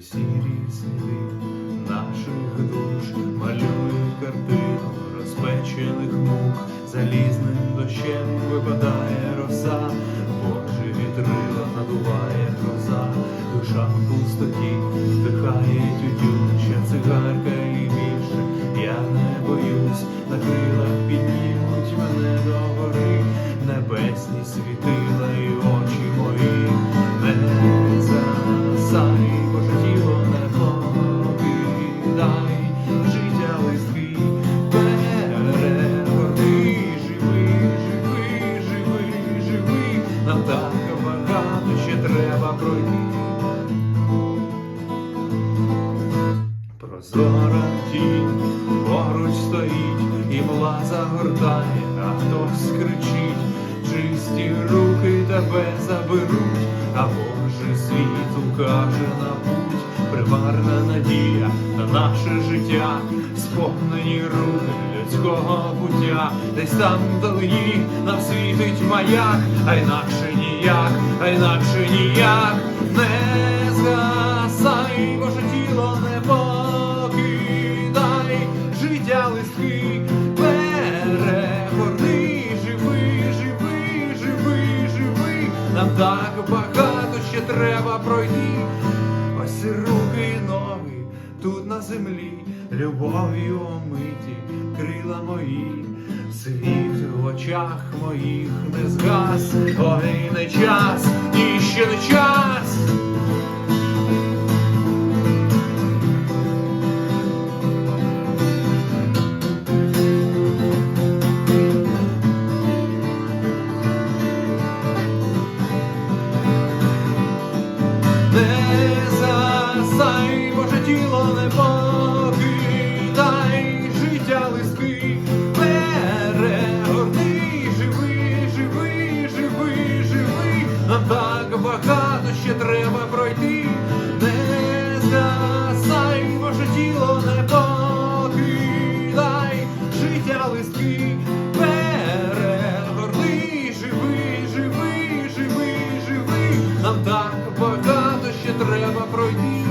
сірі сліди наших душ. Малює картину розпечених мух, залізним дощем випадає роса, Боже вітрила надуває гроза, душа в пустоті, вдихає тютюн, ще цигарка. Пройти. Прозора тінь поруч стоїть і мла загортає, а хтось кричить, чисті руки тебе заберуть, а Боже світ укаже на путь, примарна надія на наше життя, сповнені руки людського буття, десь там вдалині нам світить маяк, а інакше ніяк, а інакше ніяк не згасай, Боже тіло не покидай, життя листки перегорни, живи, живи, живи, живи, нам так багато ще треба пройти. Ось руки і ноги тут на землі, любов'ю омиті, крила мої, очах моїх не згас, ой, не час, і ще не час. так багато ще треба пройти, не згасай, може тіло не покидай, життя листки, перегорни, живи, живи, живи, живи, нам так багато ще треба пройти.